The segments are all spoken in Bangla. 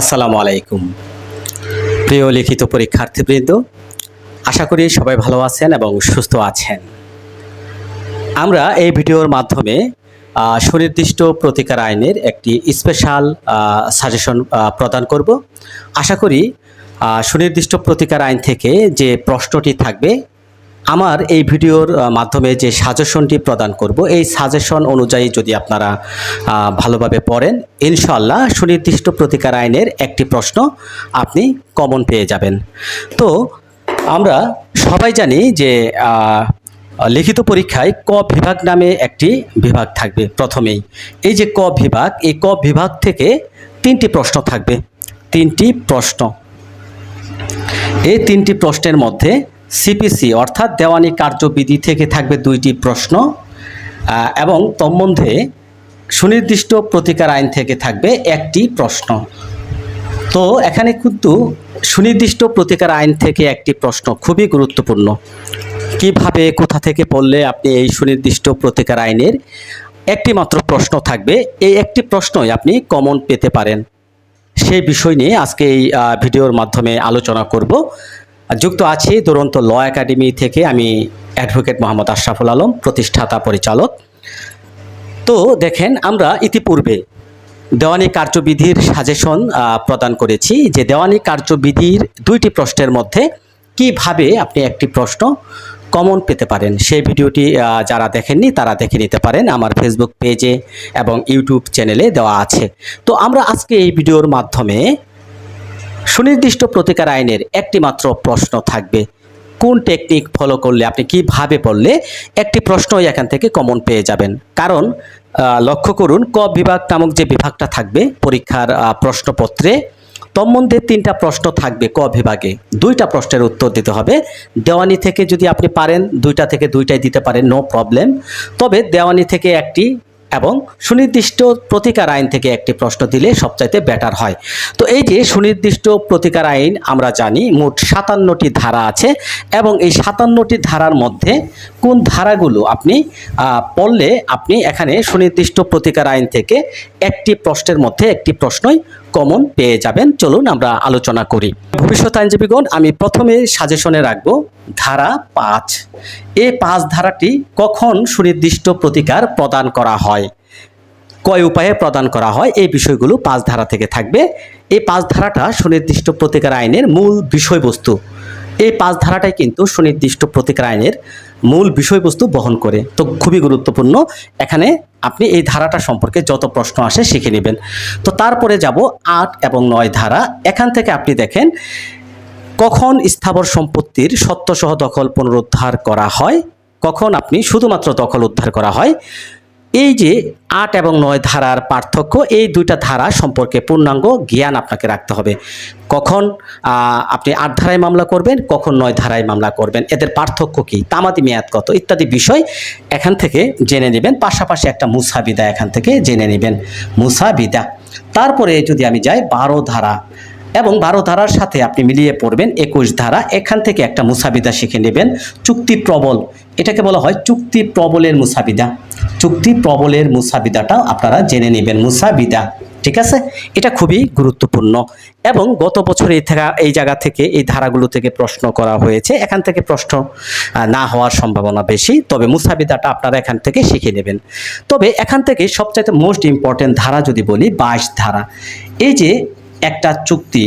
আসসালামু আলাইকুম। প্রিয় লিখিত পরীক্ষার্থীবৃন্দ, আশা করি সবাই ভালো আছেন এবং সুস্থ আছেন। আমরা এই ভিডিওর মাধ্যমে সুনির্দিষ্ট প্রতিকার আইনের একটি স্পেশাল সাজেশন প্রদান করব। আশা করি সুনির্দিষ্ট প্রতিকার আইন থেকে যে প্রশ্নটি থাকবে আমার এই ভিডিওর মাধ্যমে যে সাজেশনটি প্রদান করব, এই সাজেশন অনুযায়ী যদি আপনারা ভালোভাবে পড়েন ইনশাল্লাহ সুনির্দিষ্ট প্রতিকার আইনের একটি প্রশ্ন আপনি কমন পেয়ে যাবেন। তো, আমরা সবাই জানি যে লিখিত পরীক্ষায় ক বিভাগ নামে একটি বিভাগ থাকবে প্রথমেই। এই যে ক বিভাগ, এই ক বিভাগ থেকে তিনটি প্রশ্ন থাকবে। তিনটি প্রশ্ন। এই তিনটি প্রশ্নের মধ্যে সিপিসি অর্থাৎ দেওয়ানি কার্যবিধি থেকে থাকবে দুইটি প্রশ্ন এবং তন্মধ্যে সুনির্দিষ্ট প্রতিকার আইন থেকে থাকবে একটি প্রশ্ন। তো এখানে কিন্তু সুনির্দিষ্ট প্রতিকার আইন থেকে একটি প্রশ্ন খুবই গুরুত্বপূর্ণ। কীভাবে, কোথা থেকে পড়লে আপনি এই সুনির্দিষ্ট প্রতিকার আইনের একটি মাত্র প্রশ্ন থাকবে, এই একটি প্রশ্নই আপনি কমন পেতে পারেন। সেই বিষয় নিয়ে আজকে এই ভিডিওর মাধ্যমে আলোচনা করব। যুক্ত আছি দুরন্ত ল একাডেমি থেকে আমি অ্যাডভোকেট মোহাম্মদ আশরাফুল আলম, প্রতিষ্ঠাতা পরিচালক। তো দেখেন, আমরা ইতিপূর্বে দেওয়ানি কার্যবিধির সাজেশন প্রদান করেছি যে দেওয়ানি কার্যবিধির দুইটি প্রশ্নের মধ্যে কীভাবে আপনি একটি প্রশ্ন কমন পেতে পারেন। সেই ভিডিওটি যারা দেখেননি তারা দেখে নিতে পারেন আমার ফেসবুক পেজে এবং ইউটিউব চ্যানেলে দেওয়া আছে। তো আমরা আজকে এই ভিডিওর মাধ্যমে সুনির্দিষ্ট প্রতিকার আইনের একটি মাত্র প্রশ্ন থাকবে। কোন টেকনিক ফলো করলে আপনি কীভাবে পড়লে একটি প্রশ্নই এখান থেকে কমন পেয়ে যাবেন? কারণ লক্ষ্য করুন, ক বিভাগ নামক যে বিভাগটা থাকবে, পরীক্ষার প্রশ্নপত্রে তন্মধ্যে তিনটা প্রশ্ন থাকবে ক বিভাগে। দুইটা প্রশ্নের উত্তর দিতে হবে। দেওয়ানি থেকে যদি আপনি পারেন, দুইটা থেকে দুইটাই দিতে পারেন নো প্রবলেম তবে দেওয়ানি থেকে একটি এবং সুনির্দিষ্ট প্রতিকার আইন থেকে একটি প্রশ্ন দিলে সবচাইতে বেটার হয়। তো এই যে সুনির্দিষ্ট প্রতিকার আইন আমরা জানি মোট সাতান্নটি ধারা আছে এবং এই সাতান্নটি ধারার মধ্যে কোন ধারাগুলো আপনি পড়লে আপনি এখানে সুনির্দিষ্ট প্রতিকার আইন থেকে একটি প্রশ্নের মধ্যে একটি প্রশ্নই কমন পেয়ে যাবেন। চলুন আমরা আলোচনা করি। ভবিষ্যৎ আইনজীবীগণ, আমি প্রথমে সাজেশনে রাখব, ধারা পাঁচ। এই পাঁচ ধারাটি কখন সুনির্দিষ্ট প্রতিকার প্রদান করা হয়? কয় উপায়ে প্রদান করা হয়? এই বিষয়গুলো পাঁচ ধারা থেকে থাকবে। এই পাঁচ ধারাটা সুনির্দিষ্ট প্রতিকার আইনের মূল বিষয়বস্তু। এই পাঁচ ধারাটাই কিন্তু সুনির্দিষ্ট প্রতিকার আইনের মূল বিষয়বস্তু বহন করে। তো খুবই গুরুত্বপূর্ণ। এখানে আপনি এই ধারাটা সম্পর্কে যত প্রশ্ন আসে শিখে নেবেন। তো তারপরে যাব আট এবং নয় ধারা। এখান থেকে আপনি দেখেন, কখন স্থাবর সম্পত্তির সত্যসহ দখল পুনরুদ্ধার করা হয়, কখন আপনি শুধুমাত্র দখল উদ্ধার করা হয় এই যে আট এবং নয় ধারার পার্থক্য, এই দুইটা ধারা সম্পর্কে পূর্ণাঙ্গ জ্ঞান আপনাকে রাখতে হবে। কখন আপনি আট ধারায় মামলা করবেন, কখন নয় ধারায় মামলা করবেন, এদের পার্থক্য কী, তামাদি মেয়াদ কত, ইত্যাদি বিষয় এখান থেকে জেনে নেবেন, পাশাপাশি একটা মুসাবিদা এখান থেকে জেনে নেবেন মুসাবিদা তারপরে যদি আমি যাই বারো ধারা, এবং বারো ধারার সাথে আপনি মিলিয়ে পড়বেন একুশ ধারা, এখান থেকে একটা মুসাবিদা শিখে নেবেন, চুক্তি প্রবল, এটাকে বলা হয় চুক্তি প্রবলের মুসাবিদা চুক্তি প্রবলের মুসাবিদাটা আপনারা জেনে নেবেন মুসাবিদা ঠিক আছে? এটা খুবই গুরুত্বপূর্ণ। এবং গত বছর এই থেকে এই জায়গা থেকে, এই ধারাগুলো থেকে প্রশ্ন করা হয়েছে। এখান থেকে প্রশ্ন না হওয়ার সম্ভাবনা বেশি। তবে মুসাবিদাটা আপনারা এখান থেকে শিখে নেবেন। তবে এখান থেকে সবচাইতে মোস্ট ইম্পর্টেন্ট ধারা যদি বলি, বাইশ ধারা। এই যে একটা চুক্তি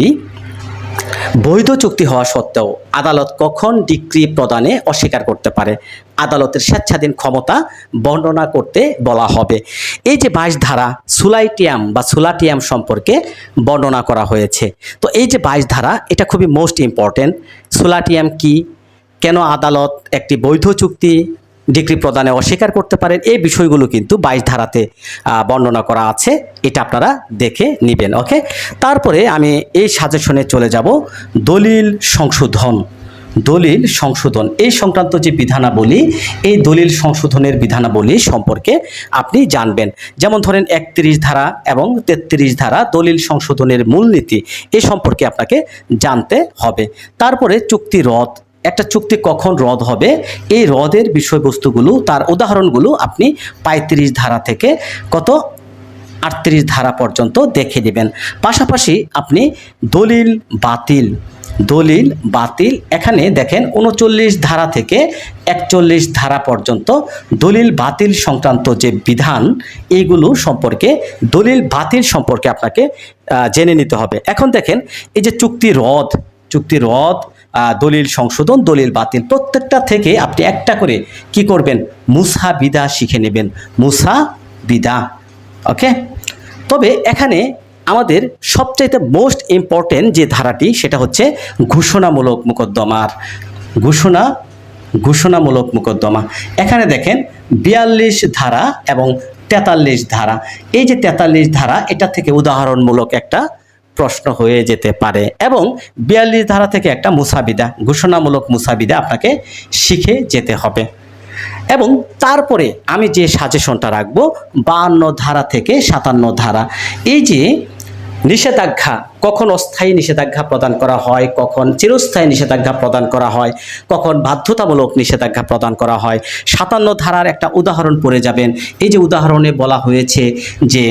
বৈধ চুক্তি হওয়া সত্ত্বেও আদালত কখন ডিক্রি প্রদানে অস্বীকার করতে পারে? আদালতের স্বেচ্ছাধীন ক্ষমতা বর্ণনা করতে বলা হবে। এই যে বাইশ ধারা সুলাইটিয়াম বা সুলাটিয়াম সম্পর্কে বর্ণনা করা হয়েছে। তো এই যে বাইশ ধারা, এটা খুবই মোস্ট ইম্পর্টেন্ট সুলাটিয়াম কি? কেন আদালত একটি বৈধ চুক্তি ডিগ্রি প্রদানে অস্বীকার করতে পারেন। এই বিষয়গুলো কিন্তু বাইশ ধারাতে বর্ণনা করা আছে। এটা আপনারা দেখে নেবেন, ওকে? তারপরে আমি এই সাজেশনে চলে যাব। দলিল সংশোধন। দলিল সংশোধন। এই সংক্রান্ত যে বিধানাবলী, এই দলিল সংশোধনের বিধানাবলী সম্পর্কে আপনি জানবেন। যেমন ধরেন একত্রিশ ধারা এবং তেত্রিশ ধারা দলিল সংশোধনের মূলনীতি, এ সম্পর্কে আপনাকে জানতে হবে। তারপরে চুক্তি রদ একটা চুক্তি কখন রদ হবে? এই রদের বিষয়বস্তুগুলো, তার উদাহরণগুলো আপনি পঁয়ত্রিশ ধারা থেকে কত? আটত্রিশ ধারা পর্যন্ত দেখে নেবেন। পাশাপাশি আপনি দলিল, বাতিল দলিল, বাতিল, এখানে দেখেন উনচল্লিশ ধারা থেকে একচল্লিশ ধারা পর্যন্ত দলিল, বাতিল সংক্রান্ত যে বিধান, এইগুলো সম্পর্কে, দলিল, বাতিল সম্পর্কে আপনাকে জেনে নিতে হবে। এখন দেখেন, এই যে চুক্তি রদ চুক্তি রদ দলিল সংশোধন, দলিল বাতিল, প্রত্যেকটা থেকে আপনি একটা করে কি করবেন? মুসা বিদা শিখে নেবেন। মুসা বিদা। ওকে তবে এখানে আমাদের সবচাইতে মোস্ট ইম্পর্টেন্ট যে ধারাটি, সেটা হচ্ছে ঘোষণামূলক মোকদ্দমার। ঘোষণা, ঘোষণামূলক মোকদ্দমা। এখানে দেখেন বিয়াল্লিশ ধারা এবং তেতাল্লিশ ধারা। এই যে তেতাল্লিশ ধারা, এটা থেকে উদাহরণমূলক একটা প্রশ্ন হয়ে যেতে পারে এবং বিয়াল্লিশ ধারা থেকে একটা মুসাবিদা, ঘোষণামূলক মুসাবিদা আপনাকে শিখে যেতে হবে। এবং তারপরে আমি যে সাজেশনটা রাখব বাহান্ন ধারা থেকে সাতান্ন ধারা, এই যে নিষেধাজ্ঞা, কখন অস্থায়ী নিষেধাজ্ঞা প্রদান করা হয়, কখন চিরস্থায়ী নিষেধাজ্ঞা প্রদান করা হয়, কখন বাধ্যতামূলক নিষেধাজ্ঞা প্রদান করা হয়, সাতান্ন ধারার একটা উদাহরণ পড়ে যাবেন। এই যে উদাহরণে বলা হয়েছে যে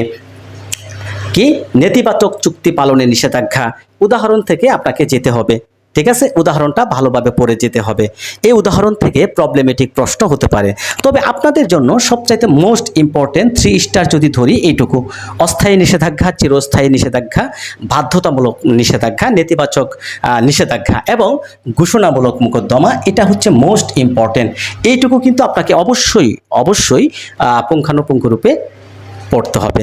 কি? নেতিবাচক চুক্তি পালনে নিষেধাজ্ঞা উদাহরণ থেকে আপনাকে যেতে হবে। ঠিক আছে? উদাহরণটা ভালোভাবে পড়ে যেতে হবে। এই উদাহরণ থেকে প্রবলেমেটিক প্রশ্ন হতে পারে। তবে আপনাদের জন্য সবচাইতে মোস্ট ইম্পর্টেন্ট থ্রি স্টার যদি ধরি, এইটুকু। অস্থায়ী নিষেধাজ্ঞা, চিরস্থায়ী নিষেধাজ্ঞা, বাধ্যতামূলক নিষেধাজ্ঞা, নেতিবাচক নিষেধাজ্ঞা এবং ঘোষণামূলক মোকদ্দমা, এটা হচ্ছে মোস্ট ইম্পর্টেন্ট এইটুকু কিন্তু আপনাকে অবশ্যই অবশ্যই পুঙ্খানুপুঙ্খরূপে পড়তে হবে।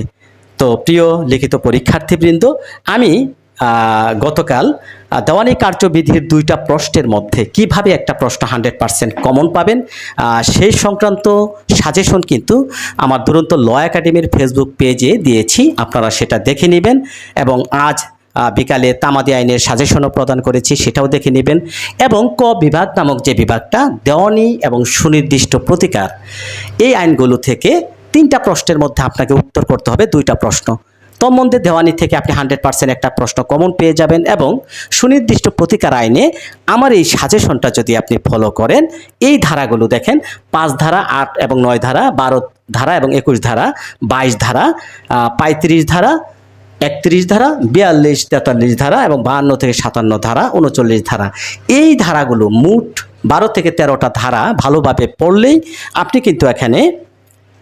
তো প্রিয় লিখিত পরীক্ষার্থীবৃন্দ, আমি গতকাল দেওয়ানি কার্যবিধির দুইটা প্রশ্নের মধ্যে কীভাবে একটা প্রশ্ন হান্ড্রেড পার্সেন্ট কমন পাবেন সেই সংক্রান্ত সাজেশন কিন্তু আমার দুরন্ত ল একাডেমির ফেসবুক পেজে দিয়েছি, আপনারা সেটা দেখে নেবেন এবং আজ বিকালে তামাদি আইনের সাজেশনও প্রদান করেছি, সেটাও দেখে নেবেন এবং ক বিভাগ নামক যে বিভাগটা, দেওয়ানি এবং সুনির্দিষ্ট প্রতিকার, এই আইনগুলো থেকে তিনটা প্রশ্নের মধ্যে আপনাকে উত্তর করতে হবে দুইটা প্রশ্ন। তন্মধ্যে দেওয়ানি থেকে আপনি হান্ড্রেড পার্সেন্ট একটা প্রশ্ন কমন পেয়ে যাবেন এবং সুনির্দিষ্ট প্রতিকার আইনে আমার এই সাজেশনটা যদি আপনি ফলো করেন, এই ধারাগুলো দেখেন, পাঁচ ধারা, আট এবং নয় ধারা, বারো ধারা এবং একুশ ধারা, বাইশ ধারা পঁয়ত্রিশ ধারা, একত্রিশ ধারা, বিয়াল্লিশ, তেতাল্লিশ ধারা এবং বাহান্ন থেকে সাতান্ন ধারা, উনচল্লিশ ধারা। এই ধারাগুলো মোট বারো থেকে তেরোটা ধারা ভালোভাবে পড়লেই আপনি কিন্তু এখানে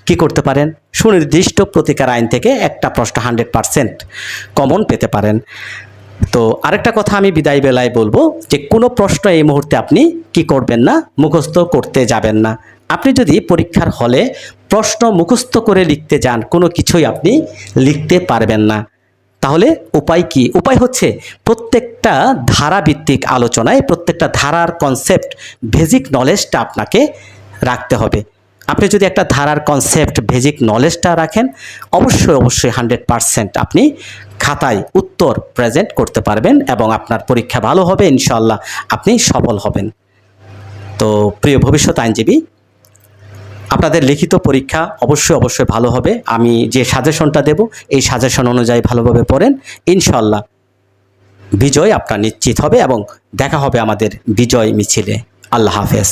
কি করতে পারেন? সুনির্দিষ্ট প্রতিকার আইন থেকে একটা প্রশ্ন হান্ড্রেড পারসেন্ট কমন পেতে পারেন। তো আরেকটা কথা আমি বিদায় বেলায় বলব যে, কোনো প্রশ্ন এই মুহূর্তে আপনি কি করবেন না, মুখস্থ করতে যাবেন না। আপনি যদি পরীক্ষার হলে প্রশ্ন মুখস্থ করে লিখতে যান, কোনো কিছুই আপনি লিখতে পারবেন না। তাহলে উপায় কি? উপায় হচ্ছে প্রত্যেকটা ধারাভিত্তিক আলোচনায়, প্রত্যেকটা ধারার কনসেপ্ট বেসিক নলেজটা আপনাকে রাখতে হবে। আপনি যদি একটা ধারার কনসেপ্ট বেসিক নলেজটা রাখেন, অবশ্যই অবশ্যই হান্ড্রেড পারসেন্ট আপনি খাতায় উত্তর প্রেজেন্ট করতে পারবেন এবং আপনার পরীক্ষা ভালো হবে ইনশাল্লাহ আপনি সফল হবেন। তো প্রিয় ভবিষ্যৎ আইনজীবী, আপনাদের লিখিত পরীক্ষা অবশ্যই অবশ্যই ভালো হবে। আমি যে সাজেশনটা দেব, এই সাজেশন অনুযায়ী ভালোভাবে পড়েন। ইনশাল্লাহ বিজয় আপনার নিশ্চিত হবে এবং দেখা হবে আমাদের বিজয় মিছিলে। আল্লাহ হাফেজ।